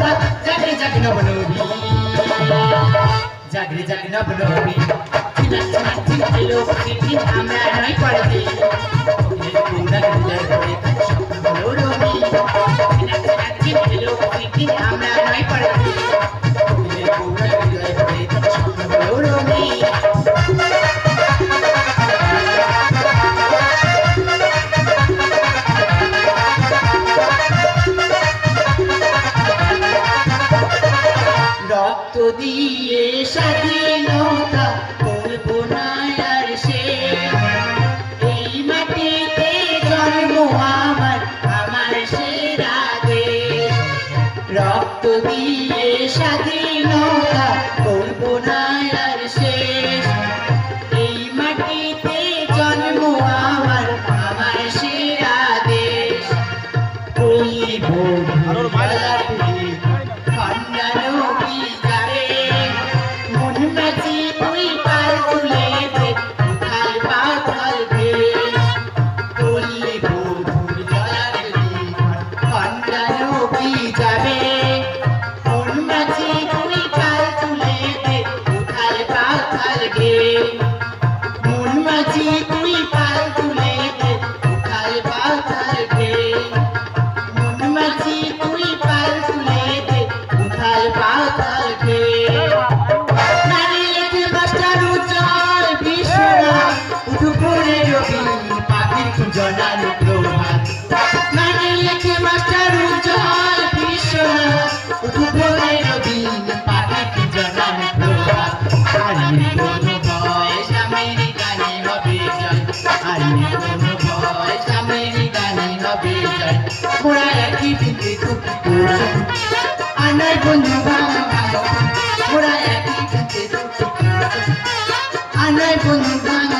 बा जागरी जाग न बनोबी जागरी जाग न बनोबी खिला खिला खिला लोग की भी हमरा नहीं पड़ती पूरा गुजर करे सब बोलो नी खिला खिला রক্ত দিয়ে স্বাধীনতা কল্পনায় আর সে মাটিতে জন্ম আমার আমার সেরা দেশ। রক্ত দিয়ে স্বাধীনতা উঠুপুরে রবি পাখির কুঞ্জনার প্রভাত নারী লেখে মাস্টার উজ্জ্বল বিশ্বনাথ উঠুপুরে রবি পাখির কুঞ্জনার প্রভাত আরে কোনো বয়স আমেরিকানে হবে জয় আরে কোনো বয়স আমেরিকানে হবে জয় ওরা একই দিকে আনার বন্ধু ভাঙা ওরা একই দিকে আনার বন্ধু ভাঙা